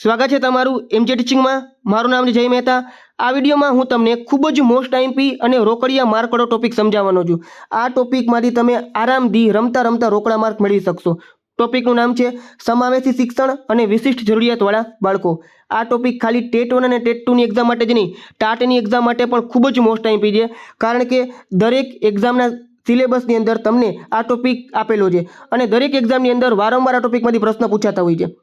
સ્વાગત છે તમારું એમજે ટીચિંગમાં મારું નામ જય મહેતા. આ વિડીયોમાં હું તમને ખૂબ જ મોસ્ટ આઈમ્પી અને રોકડિયા માર્કડો ટોપિક સમજાવવાનો છું. આ ટોપિકમાંથી તમે આરામથી રમતા રમતા રોકડા માર્ક મેળવી શકશો. ટોપિકનું નામ છે સમાવેશી શિક્ષણ અને વિશિષ્ટ જરૂરિયાતવાળા બાળકો. આ ટોપિક ખાલી ટેટ વન અને ટેટ ટુની એક્ઝામ માટે જ નહીં, ટાટની એક્ઝામ માટે પણ ખૂબ જ મોસ્ટ આઈમ્પી છે. કારણ કે દરેક એક્ઝામના સિલેબસની અંદર તમને આ ટોપિક આપેલો છે અને દરેક એક્ઝામની અંદર વારંવાર આ ટોપિકમાંથી પ્રશ્ન પૂછાતા હોય છે.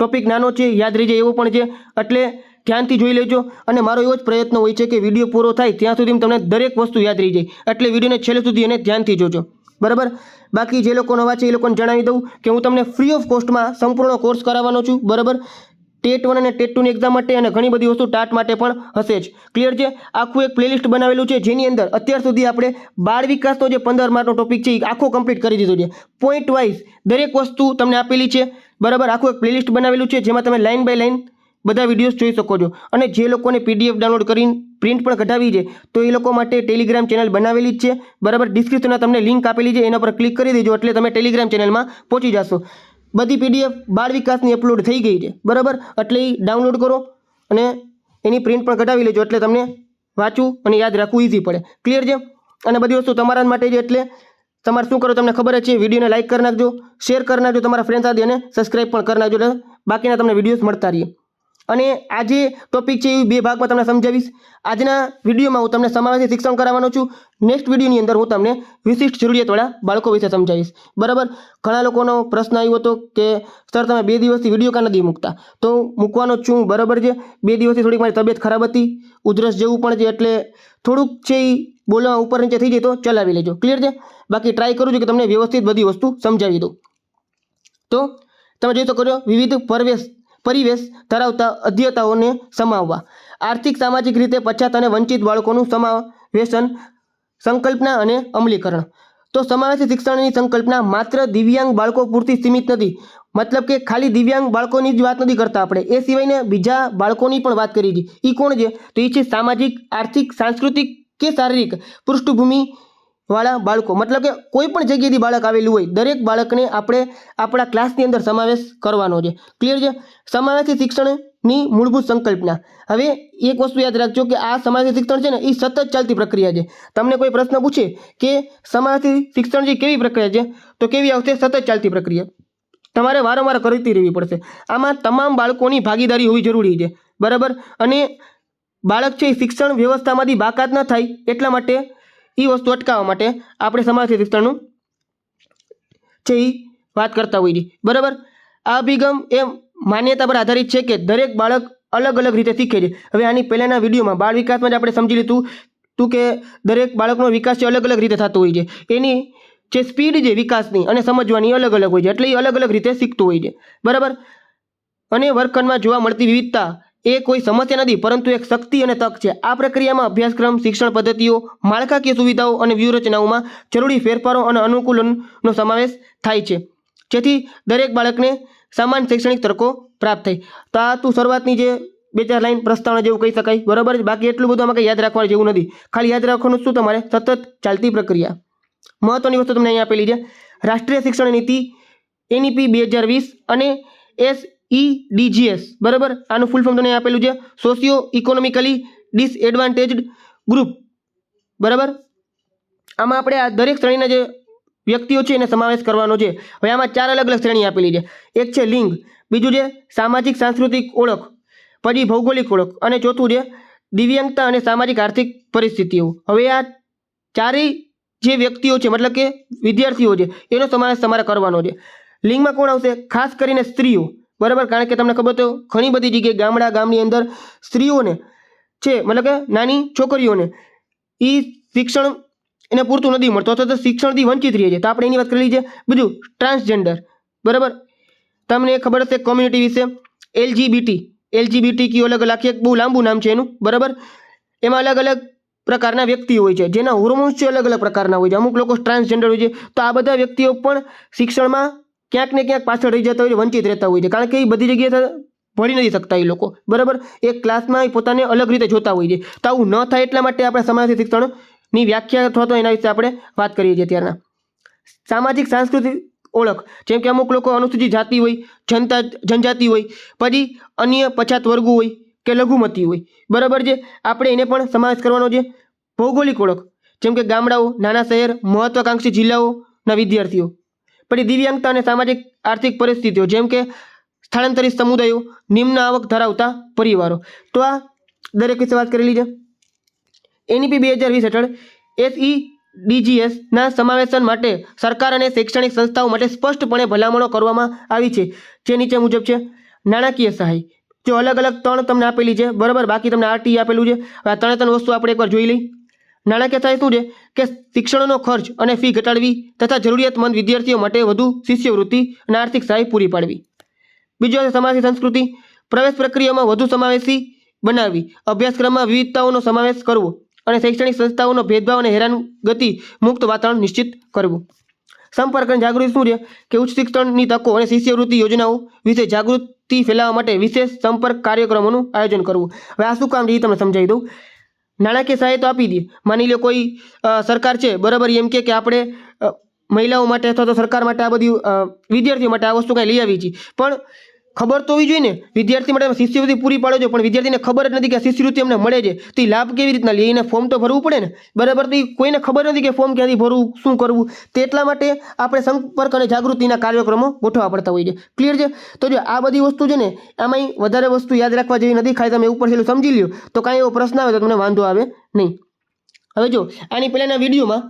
ટોપિક નાનો છે, યાદ રહી જાય એવો પણ છે. એટલે ધ્યાનથી જોઈ લેજો. અને મારો એવો જ પ્રયત્ન હોય છે કે વીડિયો પૂરો થાય ત્યાં સુધી તમને દરેક વસ્તુ યાદ રહી જાય એટલે વિડીયોને છેલ્લે સુધી અને ધ્યાનથી જોજો. બરાબર? બાકી જે લોકો નવા છે એ લોકોને જણાવી દઉં કે હું તમને ફ્રી ઓફ કોસ્ટમાં સંપૂર્ણ કોર્સ કરાવવાનો છું. બરાબર? ટેટ વન અને ટેટ ટુની એક્ઝામ માટે અને ઘણી બધી વસ્તુ ટાટ માટે પણ હશે જ. ક્લિયર છે? આખું એક પ્લેલિસ્ટ બનાવેલું છે, જેની અંદર અત્યાર સુધી આપણે બાળ વિકાસનો જે પંદર માર્કનો ટોપિક છે એ આખો કમ્પ્લીટ કરી દીધો છે. પોઈન્ટ વાઇઝ દરેક વસ્તુ તમને આપેલી છે. બરાબર? આખું એક પ્લેલિસ્ટ બનાવેલું છે, જેમાં તમે લાઇન બાય લાઇન બધા વિડીયોઝ જોઈ શકો છો. અને જે લોકોને પીડીએફ ડાઉનલોડ કરીને પ્રિન્ટ પણ કઢાવી છે, તો એ લોકો માટે ટેલિગ્રામ ચેનલ બનાવેલી જ છે. બરાબર? ડિસ્ક્રિપ્શનમાં તમને લિંક આપેલી છે, એના પર ક્લિક કરી દેજો, એટલે તમે ટેલિગ્રામ ચેનલમાં પહોંચી જશો. બધી પીડીએફ બાળ વિકાસની અપલોડ થઈ ગઈ છે. બરાબર? એટલે એ ડાઉનલોડ કરો અને એની પ્રિન્ટ પણ કઢાવી લેજો એટલે તમને વાંચવું અને યાદ રાખવું ઈઝી પડે. ક્લિયર છે? અને બધી વસ્તુ તમારા માટે જ એટલે તમારે શું કરો, તમને ખબર જ છે, વિડીયોને લાઇક કરી નાખજો શેર કરી નાખજો તમારા ફ્રેન્ડ સાથે અને સબસ્ક્રાઇબ પણ કરી નાખજો એટલે બાકીના તમને વિડીયોઝ મળતા રહીએ. અને આ જે ટોપિક છે, એ બે ભાગમાં તમને સમજાવીશ. આજના વિડીયોમાં હું તમને સમાવેશી શિક્ષણ કરાવવાનો છું. નેક્સ્ટ વિડીયોની અંદર હું તમને વિશિષ્ટ જરૂરિયાતવાળા બાળકો વિશે સમજાવીશ. બરાબર? ઘણા લોકોનો પ્રશ્ન આવ્યો હતો કે સર તમે બે દિવસથી વીડિયો કાં નથી મૂકતા? તો મૂકવાનો છું બરાબર છે? બે દિવસથી થોડીક મારી તબિયત ખરાબ હતી, ઉધરસ જેવું પણ છે, એટલે થોડુંક છે એ બોલવા ઉપર નીચે થઈ જાય તો ચલાવી લેજો. ક્લિયર છે? બાકી ટ્રાય કરું છું કે તમને વ્યવસ્થિત બધી વસ્તુ સમજાવી દઉં. તો તમે જોઈ શકો છો, વિવિધ પરવેશ, પરિવેશ ધરાવતા અધ્યતાઓને સમાવવા. આર્થિક, સામાજિક રીતે પછાત અને વંચિત બાળકોનું સમાવેશન સંકલ્પના અને અમલીકરણ. તો સમાવેશી શિક્ષણની સંકલ્પના માત્ર દિવ્યાંગ બાળકો પૂરતી સીમિત નથી. મતલબ કે ખાલી દિવ્યાંગ બાળકોની જ વાત નથી કરતા આપણે. એ સિવાયને બીજા બાળકોની પણ વાત કરી છે એ કોણ છે? તો એ છે સામાજિક, આર્થિક, સાંસ્કૃતિક કે શારીરિક? પૃષ્ઠભૂમિ વાળા બાળકો, મતલબ કે કોઈ પણ જગ્યાએથી બાળક આવેલું હોય, દરેક બાળકને આપણે આપણા ક્લાસની અંદર સમાવેશ કરવાનો છે. ક્લિયર છે? સમાવેશી શિક્ષણની મૂળભૂત સંકલ્પના. હવે એક વસ્તુ યાદ રાખજો કે આ સમાવેશી શિક્ષણ છે ને એ સતત ચાલતી પ્રક્રિયા છે. તમને કોઈ પ્રશ્ન પૂછે કે સમાવેશી શિક્ષણ જે કેવી પ્રક્રિયા છે, તો કેવી આવશે? સતત ચાલતી પ્રક્રિયા. તમારે વારંવાર કરતી રહેવી પડશે. આમાં તમામ બાળકોની ભાગીદારી હોવી જરૂરી છે. બરાબર? અને બાળક છે એ શિક્ષણ વ્યવસ્થામાંથી બાકાત ન થાય એટલા માટે એ વસ્તુ અટકાવવા માટે આપણે સમાજથી શિક્ષણનું છે એ વાત કરતા હોઈએ છીએ. બરાબર? આ અભિગમ એ માન્યતા પર આધારિત છે કે દરેક બાળક અલગ અલગ રીતે શીખે છે. હવે આની પહેલાંના વિડીયોમાં બાળ વિકાસમાં જ આપણે સમજી લીધું તું કે દરેક બાળકનો વિકાસ છે અલગ અલગ રીતે થતો હોય છે. એની જે સ્પીડ છે વિકાસની અને સમજવાની અલગ અલગ હોય છે. એટલે એ અલગ અલગ રીતે શીખતું હોય છે. બરાબર? અને વર્ગખંડમાં જોવા મળતી વિવિધતા એ કોઈ સમસ્યા નથી, પરંતુ એક શક્તિ અને તક છે. આ પ્રક્રિયામાં અભ્યાસક્રમ, શિક્ષણ પદ્ધતિઓ માળખાકીય સુવિધાઓ અને વ્યૂહરચનાઓમાં જરૂરી ફેરફારો અને અનુકૂલનનો સમાવેશ થાય છે. જેથી દરેક બાળકને સમાન શૈક્ષણિક તકો પ્રાપ્ત થાય. તો આ તું શરૂઆતની જે બે ચાર લાઈન પ્રસ્તાવના જેવું કહી શકાય. બરાબર બાકી એટલું બધું કંઈ યાદ રાખવા જેવું નથી. ખાલી યાદ રાખવાનું શું? તમારે સતત ચાલતી પ્રક્રિયા. મહત્વની વસ્તુ તમને અહીંયા આપેલી છે. રાષ્ટ્રીય શિક્ષણ નીતિ, એનઈપી બે હજાર વીસ અને એસ ઈ ડીજીએસ બરાબર? આનું ફૂલ ફોર્મ તમને આપેલું છે. સોશિયો ઇકોનોમિકલી ડિસએડવાન્ટેજડ ગ્રુપ બરાબર? આમાં આપણે આ દરેક શ્રેણીના જે વ્યક્તિઓ છે એને સમાવેશ કરવાનો છે. હવે આમાં ચાર અલગ અલગ શ્રેણી આપેલી છે. એક છે લિંગ, બીજું છે સામાજિક સાંસ્કૃતિક ઓળખ, પછી ભૌગોલિક ઓળખ, અને ચોથું છે દિવ્યાંગતા અને સામાજિક આર્થિક પરિસ્થિતિઓ. હવે આ ચારેય જે વ્યક્તિઓ છે, મતલબ કે વિદ્યાર્થીઓ છે, એનો સમાવેશ તમારે કરવાનો છે. લિંગમાં કોણ આવશે? ખાસ કરીને સ્ત્રીઓ. બરાબર? કારણ કે તમને ખબર તો ઘણી બધી જગ્યાએ ગામડા ગામની અંદર સ્ત્રીઓને છે મતલબ કે નાની છોકરીઓને એ શિક્ષણ એને પૂરતું નથી મળતું. અથવા તો શિક્ષણથી વંચિત રહે છે. તો આપણે એની વાત કરી છે બીજું ટ્રાન્સજેન્ડર. બરાબર? તમને ખબર હશે કોમ્યુનિટી વિશે એલજીબીટી. એલજીબીટી ક્યુ અલગ અલગ એક બહુ લાંબુ નામ છે એનું. બરાબર? એમાં અલગ અલગ પ્રકારના વ્યક્તિઓ હોય છે. જેના હોર્મોન્સ છે અલગ અલગ પ્રકારના હોય છે. અમુક લોકો ટ્રાન્સજેન્ડર હોય છે. તો આ બધા વ્યક્તિઓ પણ શિક્ષણમાં ક્યાંક ને ક્યાંક પાછળ રહી જતા હોય છે, વંચિત રહેતા હોય છે. કારણ કે એ બધી જગ્યાએ ભણી નથી શકતા એ લોકો. બરાબર? એક ક્લાસમાં એ પોતાને અલગ રીતે જોતા હોય છે. તો આવું ન થાય એટલા માટે આપણે સમાજથી શિક્ષણની વ્યાખ્યા અથવા તો એના વિશે આપણે વાત કરીએ છીએ ત્યારના સામાજિક, સાંસ્કૃતિક ઓળખ. જેમ કે અમુક લોકો અનુસૂચિત જાતિ હોય, જનતા, જનજાતિ હોય, પછી અન્ય પછાત વર્ગો હોય કે લઘુમતી હોય. બરાબર છે? આપણે એને પણ સમાવેશ કરવાનો છે ભૌગોલિક ઓળખ. જેમ કે ગામડાઓ, નાના શહેર, મહત્વાકાંક્ષી જિલ્લાઓના વિદ્યાર્થીઓ. પછી દિવ્યાંગતા અને સામાજિક આર્થિક પરિસ્થિતિઓ, જેમ કે સ્થળાંતરિત સમુદાયો, નિમ્ન આવક ધરાવતા પરિવારો. તો આ દરેક વિશે વાત કરેલી છે. એનઈપી બે હજાર વીસ હેઠળ એસઈ ડીજીએસના સમાવેશન માટે સરકાર અને શૈક્ષણિક સંસ્થાઓ માટે સ્પષ્ટપણે ભલામણો કરવામાં આવી છે. જે નીચે મુજબ છે. નાણાકીય સહાય. જો અલગ અલગ ત્રણ તમને આપેલી છે, બરાબર? બાકી તમને આરટી આપેલું છે. આ ત્રણે ત્રણ વસ્તુ આપણે એકવાર જોઈ લઈ. નાણાકીય સહાય શું છે? કે શિક્ષણનો ખર્ચ અને ફી ઘટાડવી તથા જરૂરિયાતમંદ વિદ્યાર્થીઓ માટે વધુ શિષ્યવૃત્તિ અને આર્થિક સહાય પૂરી પાડવી. બીજો છે સમાવેશી સંસ્કૃતિ. પ્રવેશ પ્રક્રિયામાં વધુ સમાવેશી બનાવવી. અભ્યાસક્રમમાં વિવિધતાઓનો સમાવેશ કરવો અને શૈક્ષણિક સંસ્થાઓનો ભેદભાવ અને હેરાનગતિ મુક્ત વાતાવરણ નિશ્ચિત કરવું. સંપર્ક અને જાગૃતિ શું છે? કે ઉચ્ચ શિક્ષણની તકો અને શિષ્યવૃત્તિ યોજનાઓ વિશે જાગૃતિ ફેલાવવા માટે વિશેષ સંપર્ક કાર્યક્રમોનું આયોજન કરવું. હવે આ શું કામ છે એ તમને સમજાવી દઉં. નાણાકીય સહાય તો આપી દે. માની લો કોઈ સરકાર છે, બરાબર, એમ કે આપણે મહિલાઓ માટે અથવા તો સરકાર માટે આ બધી વિદ્યાર્થીઓ માટે આ વસ્તુ કાંઈ લઈ આવી છીએ. પણ ખબર તો હોવી જોઈએ ને? વિદ્યાર્થી માટે શિષ્યવૃત્તિ પૂરી પાડો છો, પણ વિદ્યાર્થીને ખબર જ નથી કે શિષ્યવૃત્તિ અમને મળે છે. તો એ લાભ કેવી રીતના લે? એને ફોર્મ તો ભરવું પડે ને? બરાબર? તો કોઈને ખબર નથી કે ફોર્મ ક્યાંથી ભરવું, શું કરવું? તે એટલા માટે આપણે સંપર્ક અને જાગૃતિના કાર્યક્રમો ગોઠવવા પડતા હોય છે ક્લિયર છે? તો જો આ બધી વસ્તુ છે ને આમાં વધારે વસ્તુ યાદ રાખવા જેવી નથી. ખાલી તમે ઉપર છેલ્લું સમજી લ્યો. તો કાંઈ એવો પ્રશ્ન આવે તો તમને વાંધો આવે નહીં. હવે જો, આની પહેલાંના વિડીયોમાં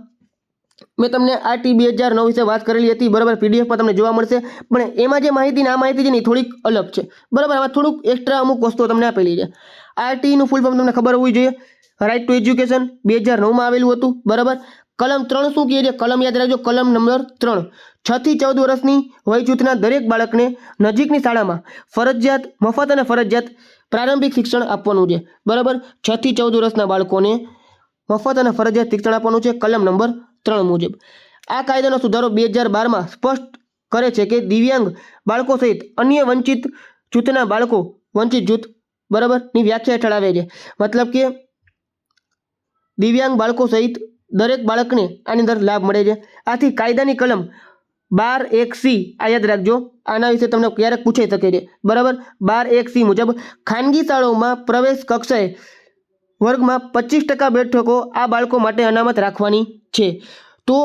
મેં તમને આરટી બે હજાર નવ વિશે વાત કરેલી હતી, બરાબર? પીડીએફમાં તમને જોવા મળશે. પણ એમાં જે માહિતી આ માહિતી છે ને થોડીક અલગ છે. બરાબર? આમાં થોડુંક એક્સ્ટ્રા અમુક વસ્તુઓ તમને આપેલી છે. આરટીનું ફૂલ ફોર્મ તમને ખબર હોવી જોઈએ. રાઇટ ટુ એજ્યુકેશન બે હજાર નવમાં આવેલું હતું, બરાબર? કલમ ત્રણ શું કહે છે? કલમ યાદ રાખજો, કલમ નંબર ત્રણ. છ થી ચૌદ વર્ષની વય જૂથના દરેક બાળકને નજીકની શાળામાં ફરજિયાત, મફત અને ફરજિયાત પ્રારંભિક શિક્ષણ આપવાનું છે. બરાબર? છ થી ચૌદ વર્ષના બાળકોને મફત અને ફરજિયાત શિક્ષણ આપવાનું છે. કલમ નંબર ત્રણ મુજબ. આ કાયદાનો સુધારો બે હજાર બારમાં સ્પષ્ટ કરે છે કે દિવ્યાંગ બાળકો સહિત અન્ય વંચિત જૂથના બાળકો વંચિત જૂથ બરાબરની વ્યાખ્યા હેઠળ આવે છે. મતલબ કે દિવ્યાંગ બાળકો સહિત દરેક બાળકને આની અંદર લાભ મળે છે. આથી કાયદાની કલમ બાર એક સી, આ યાદ રાખજો, આના વિશે તમને ક્યારેક પૂછાઈ શકે છે. બરાબર? બાર એક સી મુજબ ખાનગી શાળાઓમાં પ્રવેશ કક્ષાએ વર્ગમાં પચીસ ટકા બેઠકો આ બાળકો માટે અનામત રાખવાની છે. તો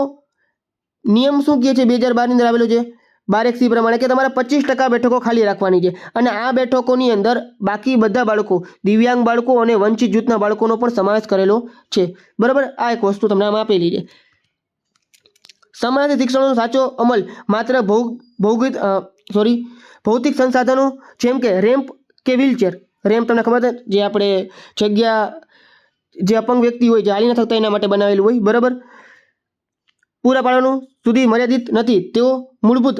નિયમ શું કહે છે? બે હજાર બારની અંદર આવેલો છે. બાર એક સી પ્રમાણે કે તમારે પચીસ ટકા બેઠકો ખાલી રાખવાની છે. અને આ બેઠકોની અંદર બાકી બધા બાળકો, દિવ્યાંગ બાળકો અને વંચિત જૂથના બાળકોનો પણ સમાવેશ કરેલો છે. બરાબર? આ એક વસ્તુ તમને આમ આપેલી છે. સમાજ શિક્ષણનો સાચો અમલ માત્ર ભૌ ભૌગિક સોરી ભૌતિક સંસાધનો જેમ કે રેમ્પ કે વ્હીલચેર રેમ્પ તમને ખબર છે? જે આપણે જગ્યા, જે અપંગ વ્યક્તિ હોય, જે હાલી ન શકતા એના માટે બનાવેલું હોય, બરાબર? પૂરા પાડવાનું સુધી મર્યાદિત નથી. તેઓ મૂળભૂત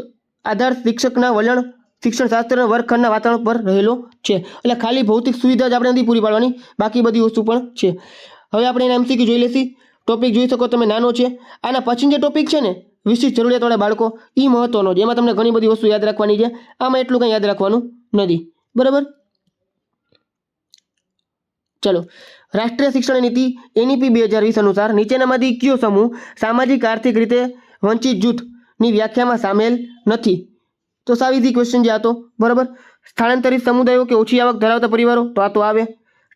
આધાર શિક્ષકના વલણ શિક્ષણ શાસ્ત્રના વર્ગખંડના વાતાવરણ પર રહેલો છે. એટલે ખાલી ભૌતિક સુવિધા જ આપણે નથી પૂરી પાડવાની. બાકી બધી વસ્તુ પણ છે. હવે આપણે એના એમસીક્યુ જોઈ લેશી. ટોપિક જોઈ શકો તમે, નાનો છે. આના પછી જે ટોપિક છે ને, વિશિષ્ટ જરૂરિયાતવાળા બાળકો એ મહત્વનો એમાં તમને ઘણી બધી વસ્તુ યાદ રાખવાની છે. આમાં એટલું કંઈ યાદ રાખવાનું નથી. બરાબર? ચલો. રાષ્ટ્રીય શિક્ષણ નીતિ, એનઈપી બે હજાર વીસ અનુસાર નીચેનામાંથી કયો સમૂહ સામાજિક, આર્થિક રીતે વંચિત જૂથની વ્યાખ્યામાં સામેલ નથી? તો સાવ ઇઝી ક્વેશ્ચન જે હતો બરાબર? સ્થળાંતરિત સમુદાયો કે ઓછી આવક ધરાવતા પરિવારો? તો આ તો આવે.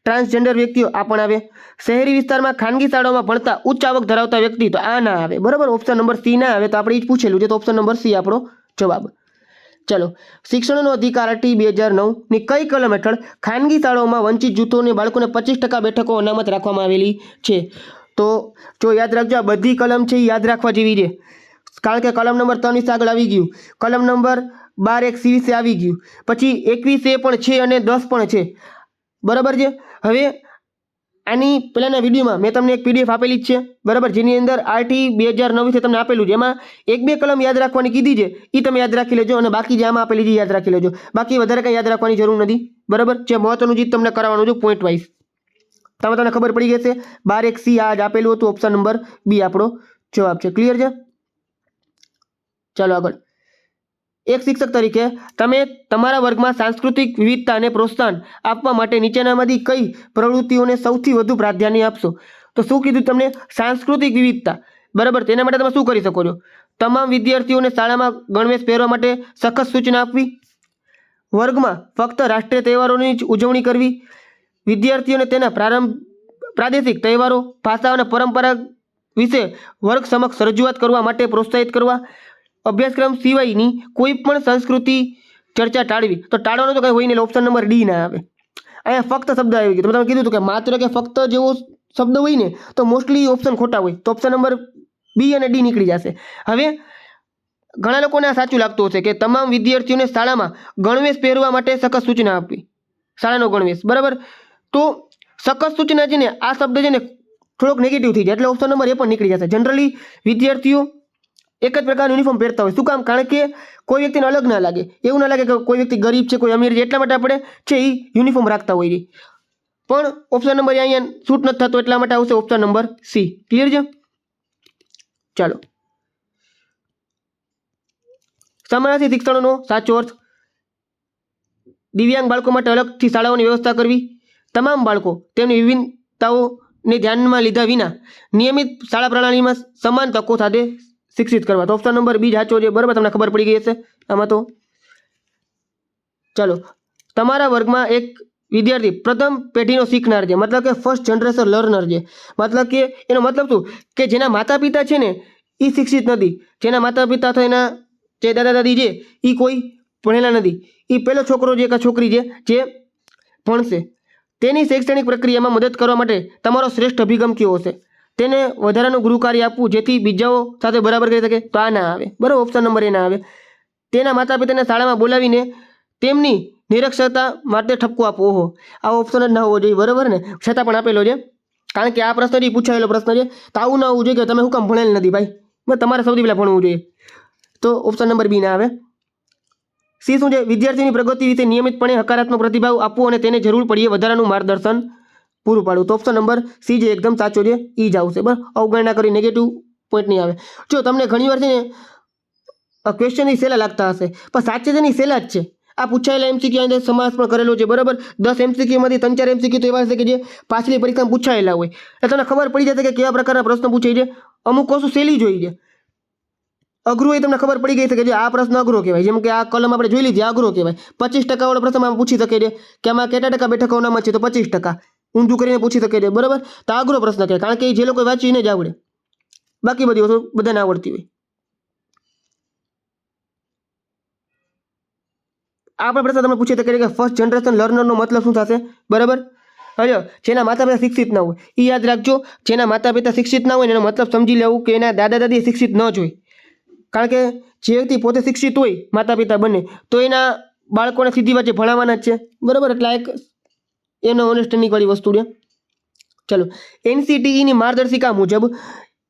ટ્રાન્સજેન્ડર વ્યક્તિઓ, આ પણ આવે. શહેરી વિસ્તારમાં ખાનગી શાળાઓમાં ભણતા ઉચ્ચ આવક ધરાવતા વ્યક્તિ, તો આ ના આવે. બરાબર? ઓપ્શન નંબર સી ના આવે, તો આપણે એ જ પૂછેલું છે, તો ઓપ્શન નંબર સી આપણો જવાબ. ચલો, શિક્ષણનો અધિકાર ટી બે હજાર નવની કઈ કલમ હેઠળ ખાનગી શાળાઓમાં વંચિત જૂથોને બાળકોને પચીસ ટકા બેઠકો અનામત રાખવામાં આવેલી છે? તો જો યાદ રાખજો, આ બધી કલમ છે એ યાદ રાખવા જેવી છે. કારણ કે કલમ નંબર ત્રણ વિશે આગળ આવી ગયું. કલમ નંબર બાર એક સી વિશે આવી ગયું. પછી એકવીસ એ પણ છે અને દસ પણ છે. બરાબર છે? હવે આની પહેલાંના વિડીયોમાં મેં તમને એક પીડીએફ આપેલી જ છે. બરાબર? જેની અંદર આરટી બે હજાર નવથી તમને આપેલું છે. એમાં એક બે કલમ યાદ રાખવાની કીધી છે. એ તમે યાદ રાખી લેજો અને બાકી જે આમાં આપેલી છે યાદ રાખી લેજો. બાકી વધારે કંઈ યાદ રાખવાની જરૂર નથી. બરાબર? જે મહત્વનું ચીજ તમને કરાવવાનું છે પોઈન્ટ વાઇઝ તમે તમને ખબર પડી છે બાર એક સી આજ આપેલું હતું ઓપ્શન નંબર બી આપણો જવાબ છે. ક્લિયર છે? ચાલો આગળ. એક શિક્ષક તરીકે તમે તમારા વર્ગમાં સાંસ્કૃતિક વિવિધતાને પ્રોત્સાહન આપવા માટે નીચેનામાંથી કઈ પ્રવૃત્તિઓને સૌથી વધુ પ્રાધાન્ય આપશો? તો શું કીધું તમને? સાંસ્કૃતિક વિવિધતા. બરાબર? તેના માટે તમે શું કરી શકો છો? તમામ વિદ્યાર્થીઓને શાળામાં ગણવેશ પહેરવા માટે સખત સૂચના આપવી. વર્ગમાં ફક્ત રાષ્ટ્રીય તહેવારોની જ ઉજવણી કરવી. વિદ્યાર્થીઓને તેના પ્રારંભ, પ્રાદેશિક તહેવારો, ભાષા અને પરંપરા વિશે વર્ગ સમક્ષ રજૂઆત કરવા માટે પ્રોત્સાહિત કરવા. અભ્યાસક્રમ સિવાયની કોઈ પણ સંસ્કૃતિ ચર્ચા ટાળવી, તો ટાળવાનો તો કંઈ હોય નહીં ઓપ્શન નંબર ડી ના આવે. અહીંયા ફક્ત શબ્દ આવી ગયો તમે કીધું હતું કે માત્ર કે ફક્ત જેવો શબ્દ હોય ને, તો મોસ્ટલી ઓપ્શન ખોટા હોય. તો ઓપ્શન નંબર બી અને ડી નીકળી જશે. હવે, ઘણા લોકોને આ સાચું લાગતું હશે કે તમામ વિદ્યાર્થીઓને શાળામાં ગણવેશ પહેરવા માટે સખત સૂચના આપવી. શાળાનો ગણવેશ. બરાબર? તો સખત સૂચના છે ને, આ શબ્દ છે ને, થોડોક નેગેટિવ થઈ જાય. એટલે ઓપ્શન નંબર એ પણ નીકળી જશે. જનરલી વિદ્યાર્થીઓ એક જ પ્રકારનું યુનિફોર્મ પહેરતા હોય. શું કામ? કારણ કે કોઈ વ્યક્તિને અલગ ના લાગે. એવું ના લાગે કે કોઈ વ્યક્તિ ગરીબ છે, કોઈ અમીર છે, એટલા માટે આપણે છે એ યુનિફોર્મ રાખતા હોઈએ પણ ઓપ્શન નંબર અહીંયા શૂટ નથી થતો, એટલા માટે આવશે ઓપ્શન નંબર સી ક્લિયર છે? ચાલો. સમાનાર્થી શિક્ષણનો સાચો અર્થ. દિવ્યાંગ બાળકો માટે અલગથી શાળાઓની વ્યવસ્થા કરવી. તમામ બાળકો તેમની વિભિન્નતાઓને ધ્યાનમાં લીધા વિના નિયમિત શાળા પ્રણાલીમાં સમાન તકો સાથે શિક્ષિત કરવા. તો ઓપ્શન નંબર બી સાચો છે. બરાબર? તમને ખબર પડી ગઈ હશે? આમાં તો ચાલો. તમારા વર્ગમાં એક વિદ્યાર્થી પ્રથમ પેઢીનો શીખનાર છે. મતલબ કે ફર્સ્ટ જનરેશન લર્નર છે. મતલબ કે એનો મતલબ શું? કે જેના માતા પિતા છે ને એ શિક્ષિત નથી. જેના માતા પિતા અથવા એના જે દાદા દાદી છે એ કોઈ ભણેલા નથી. એ પહેલો છોકરો છે કે છોકરી છે, જે ભણશે. તેની શૈક્ષણિક પ્રક્રિયામાં મદદ કરવા માટે તમારો શ્રેષ્ઠ અભિગમ કયો હશે? તેને વધારાનું ગૃહ કાર્ય આપવું જેથી બીજાઓ સાથે બરાબર કરી શકે, તો આ ના આવે. બરાબર ઓપ્શન નંબર એ ના આવે. તેના માતા પિતાને શાળામાં બોલાવીને તેમની નિરક્ષરતા માટે ઠપકો આપવો ઓહો, આ ઓપ્શન જ ના હોવો જોઈએ. બરાબર ને? છતાં પણ આપેલો છે. કારણ કે આ પ્રશ્ન જે પૂછાયેલો પ્રશ્ન છે, તો આવું ના હોવું જોઈએ કે તમે શું કામ ભણેલ નથી ભાઈ? તમારે સૌથી પહેલાં ભણવું જોઈએ. તો ઓપ્શન નંબર બી ના આવે. સી શું છે? વિદ્યાર્થીની પ્રગતિ વિશે નિયમિતપણે હકારાત્મક પ્રતિભાવ આપવો અને તેને જરૂર પડીએ વધારાનું માર્ગદર્શન પૂરું પાડવું તો ઓપ્શન નંબર સી જે એકદમ સાચો છે, ઈ જ આવશે. બરાબર? અવગણના કરી નેગેટિવ પોઈન્ટ નહીં આવે. જો તમને ઘણીવાર છે ને ક્વેશ્ચનની સેલા લાગતા હશે. પણ સાચે છે ને સહેલા જ છે. આ પૂછાયેલા એમસીક્યુ અંદર સમાસ પણ કરેલો છે. બરાબર? દસ એમસીક્યુમાંથી ત્રણ ચાર એમસીક્યુ તો એવા છે કે જે પાછલી પરીક્ષામાં પૂછાયેલા હોય. એટલે તમને ખબર પડી જશે કે કેવા પ્રકારના પ્રશ્ન પૂછાય છે. અમુક વસ્તુ સહેલી જોઈ છે. અઘરું એ તમને ખબર પડી ગઈ છે કે જે આ પ્રશ્ન અઘરો કહેવાય. જેમ કે આ કલમ આપણે જોઈ લીધી અઘરો કહેવાય. પચીસ ટકાવાળો પ્રશ્ન પૂછી શકે છે કે આમાં કેટલા ટકા બેઠકોનામાં છે, તો પચીસ ટકા. ઊંધું કરીને પૂછી શકે છે, બરાબર? તો આ પ્રશ્ન કહે કારણ કે જે લોકો વાંચીને જ આવડે. બાકી બધી વસ્તુ બધાને આવડતી હોય. આ પણ પ્રશ્ન તમને પૂછી શકે કે ફર્સ્ટ જનરેશન લર્નરનો મતલબ શું થશે? બરાબર? હજો જેના માતા પિતા શિક્ષિત ના હોય. એ યાદ રાખજો, જેના માતા પિતા શિક્ષિત ના હોય એનો મતલબ સમજી લેવું કે એના દાદા દાદી શિક્ષિત ન જ હોય. કારણ કે જે વ્યક્તિ પોતે શિક્ષિત હોય માતા પિતા બને, તો એના બાળકોને સીધી વાત ભણાવવાના જ છે. બરાબર? એટલે એક એનો અન્ડરસ્ટેન્ડિંગ વાળી વસ્તુ છે. ચલો, એનસીટીઈની માર્ગદર્શિકા મુજબ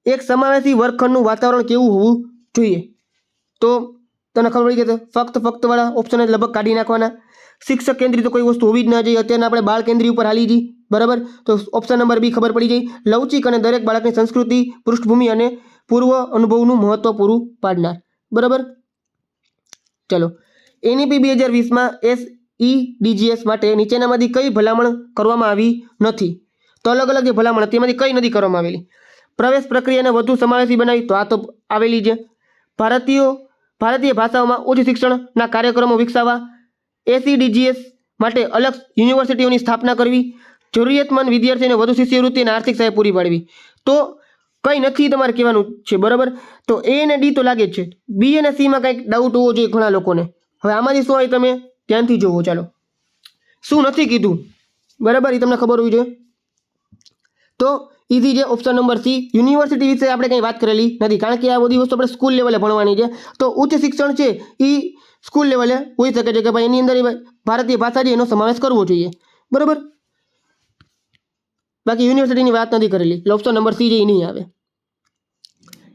એક સમાવેશી વર્ગખંડનું વાતાવરણ કેવું હોવું જોઈએ? તો તને ખબર પડી ગઈ ફક્ત ફક્ત વાળા ઓપ્શન જ લગભગ કાઢી નાખવાના. શિક્ષક કેન્દ્રિત કોઈ વસ્તુ હોવી જ ના જોઈએ. અત્યારે આપણે બાળ કેન્દ્રી ઉપર હાલી જઈ બરાબર? તો ઓપ્શન નંબર બી ખબર પડી જઈ લવચિક અને દરેક બાળકની સંસ્કૃતિ, પૃષ્ઠભૂમિ અને પૂર્વ અનુભવનું મહત્વ પૂરું પાડનાર. બરાબર? ચલો એનઈપી બે હજાર વીસમાં એસ ઈ માટે નીચેનામાંથી કઈ ભલામણ કરવામાં આવી નથી. તો અલગ અલગ જે ભલામણ હતી, એમાંથી કઈ નથી કરવામાં આવેલી. પ્રવેશ પ્રક્રિયાને વધુ સમાવેશી બનાવી, તો આ તો આવેલી છે ભારતીયો, ભારતીય ભાષાઓમાં ઉચ્ચ શિક્ષણના કાર્યક્રમો વિકસાવવા એસીડીજીએસ માટે અલગ યુનિવર્સિટીઓની સ્થાપના કરવી, જરૂરિયાતમંદ વિદ્યાર્થીઓને વધુ શિષ્યવૃત્તિ અને આર્થિક સહાય પૂરી પાડવી. તો કંઈ નથી તમારે કહેવાનું છે, બરાબર? તો એ અને ડી તો લાગે જ છે. બી અને સીમાં કંઈક ડાઉટ હોવો જોઈએ ઘણા લોકોને. હવે આમાંથી શું હોય તમે ધ્યાનથી જોવો, ચાલો. શું નથી કીધું? બરાબર એ તમને ખબર હોવી જોઈએ. તો ઇઝી છે ઓપ્શન નંબર સી યુનિવર્સિટી વિશે આપણે કંઈ વાત કરેલી નથી. કારણ કે આ બધી વસ્તુ આપણે સ્કૂલ લેવલે ભણવાની છે. તો ઉચ્ચ શિક્ષણ છે એ સ્કૂલ લેવલે હોઈ શકે છે કે ભાઈ એની અંદર ભારતીય ભાષા છે, એનો સમાવેશ કરવો જોઈએ. બરાબર? બાકી યુનિવર્સિટીની વાત નથી કરેલી. એટલે ઓપ્શન નંબર સી જે એ નહીં આવે.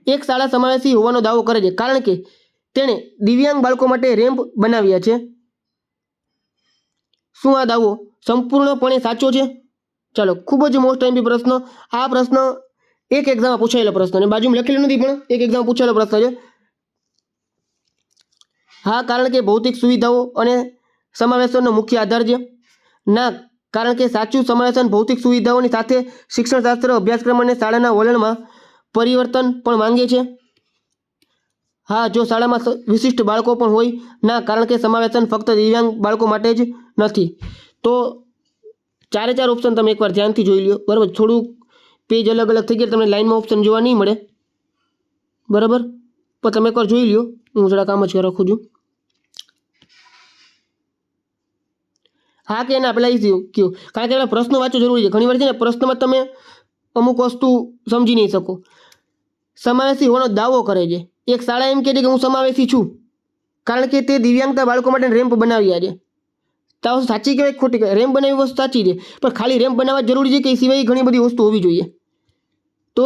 એક શાળા સમાવેશી હોવાનો દાવો કરે છે. કારણ કે તેણે દિવ્યાંગ બાળકો માટે રેમ્પ બનાવ્યા છે. શું આ દાવો સંપૂર્ણપણે સાચો છે? ચાલો, ખૂબ જ મોસ્ટ ટાઈમ પ્રશ્ન. આ પ્રશ્ન એક એક્ઝામમાં પૂછાયેલો પ્રશ્ન અને બાજુમાં લખેલું નથી, પણ એક એક્ઝામ પૂછાયેલો પ્રશ્ન છે. હા, કારણ કે ભૌતિક સુવિધાઓ અને સમાવેશનનો મુખ્ય આધાર છે. ના, કારણ કે સાચું સમાવેશન ભૌતિક સુવિધાઓની સાથે શિક્ષણશાસ્ત્ર, અભ્યાસક્રમ અને શાળાના વલણમાં પરિવર્તન પણ માંગે છે. હા, જો શાળામાં વિશિષ્ટ બાળકો પણ હોય, ના, કારણ કે સમાવેશન ફક્ત દિવ્યાંગ બાળકો માટે જ નથી. તો ચારે ચાર ઓપ્શન તમે એકવાર ધ્યાનથી જોઈ લ્યો. બરાબર? થોડુંક પેજ અલગ અલગ થઈ ગયા, તમને લાઈનમાં ઓપ્શન જોવા નહીં મળે. બરાબર? પણ તમે એકવાર જોઈ લ્યો. હું જરાક કામ જ રાખું છું. હા કે એના પહેલાં એ કયો. કારણ કે પેલા પ્રશ્નો વાંચવો જરૂરી છે. ઘણી વાર છે ને પ્રશ્નમાં તમે અમુક વસ્તુ સમજી નહીં શકો. સમાવેશી હોવાનો દાવો કરે છે. એક શાળા એમ કહે છે કે હું સમાવેશી છું. કારણ કે તે દિવ્યાંગતા બાળકો માટે રેમ્પ બનાવ્યા છે તો સાચી કહેવાય ખોટી કહેવાય? રેમ્પ બનાવી વસ્તુ સાચી છે. પણ ખાલી રેમ્પ બનાવવા જરૂરી છે કે એ સિવાય ઘણી બધી વસ્તુ હોવી જોઈએ? તો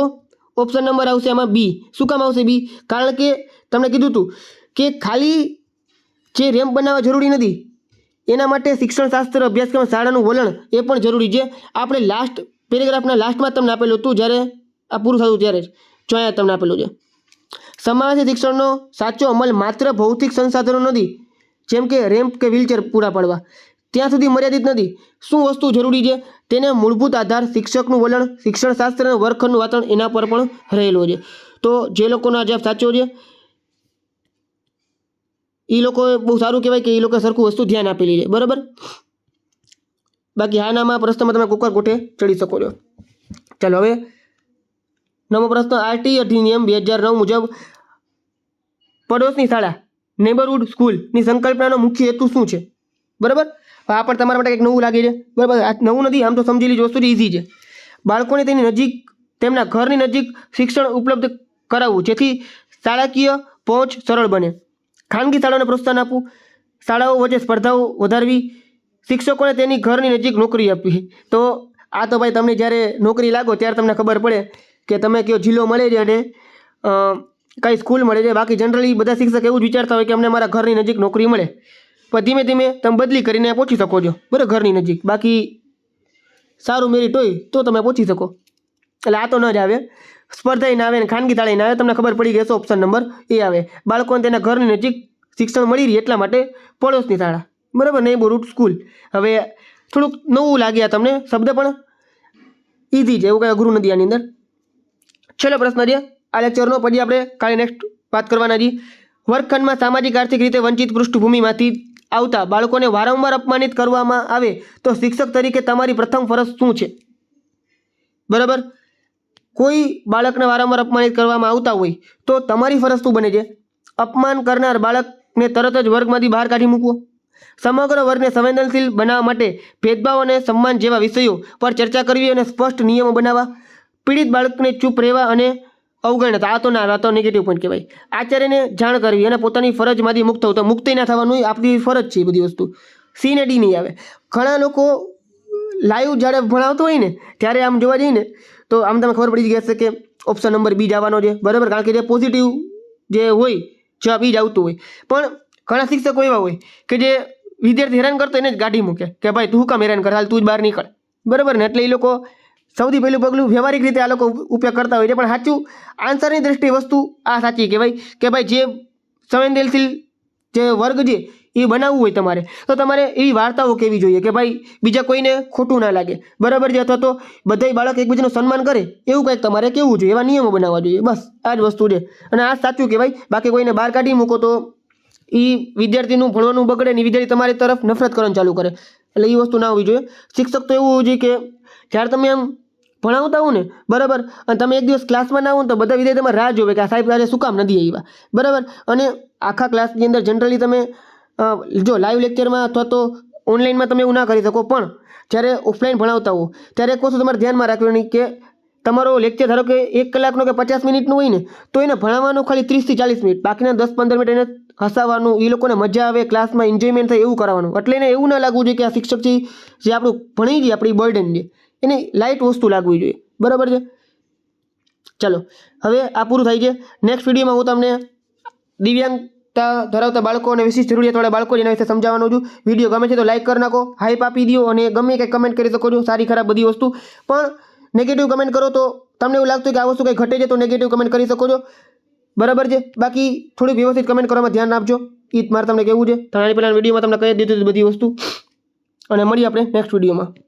ઓપ્શન નંબર આવશે આમાં બી. શું કામ આવશે બી? કારણ કે તમને કીધું હતું કે ખાલી જે રેમ્પ બનાવવા જરૂરી નથી, એના માટે શિક્ષણ શાસ્ત્ર અભ્યાસક્રમ, શાળાનું વલણ એ પણ જરૂરી છે. આપણે લાસ્ટ પેરેગ્રાફના લાસ્ટમાં તમને આપેલું હતું જ્યારે આ પૂરું થયું ત્યારે જ. જો તમને આપેલું છે. સમાવેશી શિક્ષણનો સાચો અમલ માત્ર ભૌતિક સંસાધનો નથી, જેમ કે રેમ્પ કે વ્હીલચેર પૂરા પાડવા. ત્યાં સુધી મર્યાદિત નથી. શું વસ્તુ જરૂરી છે? તેને મૂળભૂત આધાર, શિક્ષકનું વલણ શિક્ષણ શાસ્ત્ર અને વર્ગખંડનું વાતાવરણ એના પર પણ રહેલો છે. તો જે લોકોનો જવાબ સાચો છે? એ લોકોએ બહુ સારું કહેવાય કે એ લોકોએ સરખું વસ્તુ ધ્યાન આપેલી છે. બરાબર? બાકી હા નામાં પ્રશ્નમાં તમે કુકર કોઠે ચડી શકો છો. ચાલો હવે નવો પ્રશ્ન. આરટી અધિનિયમ બે હજાર નવ મુજબ પડોશની શાળા નેબરહુડ સ્કૂલની સંકલ્પનાનો મુખ્ય હેતુ શું છે? બરાબર? આ પણ તમારા માટે કંઈક નવું લાગે છે. બરાબર? આ નવું નથી, આમ તો સમજી જ વસ્તુ ઇઝી છે. બાળકોને તેની નજીક, તેમના ઘરની નજીક શિક્ષણ ઉપલબ્ધ કરાવવું, જેથી શાળાકીય પહોંચ સરળ બને. ખાનગી શાળાઓને પ્રોત્સાહન આપવું, શાળાઓ વચ્ચે સ્પર્ધાઓ વધારવી, શિક્ષકોને તેની ઘરની નજીક નોકરી આપવી. તો આ તો ભાઈ તમને જ્યારે નોકરી લાગો ત્યારે તમને ખબર પડે કે તમે કયો જિલ્લો મળે છે અને કઈ સ્કૂલ મળે છે, બાકી જનરલી બધા શિક્ષક એવું જ વિચારતા હોય કે અમને મારા ઘરની નજીક નોકરી મળે. પણ ધીમે ધીમે તમે બદલી કરીને પહોંચી શકો છો, બરાબર, ઘરની નજીક. બાકી સારું મેરિટ હોય તો તમે પહોંચી શકો. એટલે આ તો ન જ આવે. સ્પર્ધાએ ના આવે ને ખાનગી તાળી ના આવે, તમને ખબર પડી ગઈ ઓપ્શન નંબર એ આવે. બાળકોને તેના ઘરની નજીક શિક્ષણ મળી રહે એટલા માટે પડોશની શાળા. બરાબર નેબરહુડ સ્કૂલ હવે થોડુંક નવું લાગ્યા તમને શબ્દ પણ. ઇઝી છે, એવું કંઈ અઘરું નથી આની અંદર. છેલ્લો પ્રશ્ન છે. આ લેક્ચરનો પછી આપણે કાલે નેક્સ્ટ વાત કરવાના છીએ વર્ગખંડમાં સામાજિક, આર્થિક રીતે વંચિત પૃષ્ઠભૂમિમાંથી આવતા બાળકોને વારંવાર અપમાનિત કરવામાં આવે તો શિક્ષક તરીકે તમારી પ્રથમ ફરજ શું છે? બરાબર? કોઈ બાળકને વારંવાર અપમાનિત કરવામાં આવતા હોય તો તમારી ફરજ શું બને છે? અપમાન કરનાર બાળકને તરત જ વર્ગમાંથી બહાર કાઢી મૂકવો. સમગ્ર વર્ગને સંવેદનશીલ બનાવવા માટે ભેદભાવ અને સન્માન જેવા વિષયો પર ચર્ચા કરવી અને સ્પષ્ટ નિયમો બનાવવા. પીડિત બાળકને ચૂપ રહેવા અને અવગણતા આ તો ના, આ તો નેગેટિવ પોઈન્ટ કહેવાય. આચાર્યને જાણ કરવી અને પોતાની ફરજમાંથી મુક્ત થવું. તો મુક્તિ ના થવાનું આપણી ફરજ છે એ બધી વસ્તુ. સી ને ડી નહીં આવે. ઘણા લોકો લાઈવ જ્યારે ભણાવતો હોય ને, ત્યારે આમ જોવા જઈએ ને, તો આમ તમને ખબર પડી ગયા હશે કે ઓપ્શન નંબર બી જ આવવાનો છે. બરાબર? કારણ કે જે પોઝિટિવ જે હોય જવાબ એ જ આવતું હોય. પણ ઘણા શિક્ષકો એવા હોય કે જે વિદ્યાર્થી હેરાન કરતો એને જ ગાડી મૂકે. કે ભાઈ તું કામ હેરાન કર, હાલ તું જ બહાર નીકળ. બરાબર ને? એટલે એ લોકો સૌથી પહેલું પગલું વ્યવહારિક રીતે આ લોકો ઉપયોગ કરતા હોય છે. પણ સાચું આન્સરની દ્રષ્ટિએ વસ્તુ આ સાચી કહેવાય કે ભાઈ જે સંવેદનશીલ જે વર્ગ છે એ બનાવવું હોય તમારે, તો તમારે એવી વાર્તાઓ કહેવી જોઈએ કે ભાઈ બીજા કોઈને ખોટું ના લાગે. બરાબર છે? અથવા તો બધાય બાળક એકબીજાનું સન્માન કરે, એવું કંઈક તમારે કહેવું જોઈએ? એવા નિયમો બનાવવા જોઈએ. બસ, આ જ વસ્તુ છે. અને આ સાચું કહેવાય. બાકી કોઈને બહાર કાઢી મૂકો તો એ વિદ્યાર્થીનું ભણવાનું બગડે ને વિદ્યાર્થી તમારી તરફ નફરત કરવાનું ચાલુ કરે. એટલે એ વસ્તુ ના હોવી જોઈએ. શિક્ષક તો એવું હોવું જોઈએ કે જ્યારે તમે આમ ભણાવતા હો ને, બરાબર? અને તમે એક દિવસ ક્લાસમાં ના ને તો બધા વિદ્યાર્થી તમારે રાહ જોવે કે આ સાહેબ આજે શું કામ નથી આવ્યા, બરાબર? અને આખા ક્લાસની અંદર જનરલી તમે જો લાઈવ લેક્ચરમાં અથવા તો ઓનલાઈનમાં તમે એવું ના કરી શકો, પણ જ્યારે ઓફલાઈન ભણાવતા હો ત્યારે એક વસ્તુ તમારે ધ્યાનમાં રાખવાની કે તમારો લેક્ચર ધારો કે એક કલાકનો કે પચાસ મિનિટનું હોય ને, તો એને ભણાવવાનું ખાલી ત્રીસથી ચાલીસ મિનિટ, બાકીના દસ પંદર મિનિટ એને હસાવવાનું એ લોકોને મજા આવે ક્લાસમાં એન્જોયમેન્ટ થાય એવું કરવાનું. એટલે એને એવું ના લાગવું જોઈએ કે આ શિક્ષક જે આપણું ભણી છે આપણી બર્ડન છે એને લાઇટ વસ્તુ લાગવી જોઈએ. બરાબર છે? ચલો, હવે આ પૂરું થાય છે. નેક્સ્ટ વિડીયોમાં હું તમને દિવ્યાંગતા ધરાવતા બાળકો અને વિશિષ્ટ જરૂરિયાતવાળા બાળકો જેના વિશે સમજાવવાનો છું. વીડિયો ગમે છે તો લાઇક કરી નાખો હાઈપ આપી દો અને ગમે કંઈ કમેન્ટ કરી શકો છો. સારી, ખરાબ બધી વસ્તુ. પણ નેગેટિવ કમેન્ટ કરો તો તમને એવું લાગતું કે આ વસ્તુ કંઈ ઘટે છે તો નેગેટિવ કમેન્ટ કરી શકો છો. બરાબર છે? બાકી થોડી વ્યવસ્થિત કમેન્ટ કરવામાં ધ્યાન આપજો. એ જ મારે તમને કહેવું છે. તો આની પહેલાં વિડીયોમાં તમને કહી દીધું બધી વસ્તુ. અને મળીએ આપણે નેક્સ્ટ વિડીયોમાં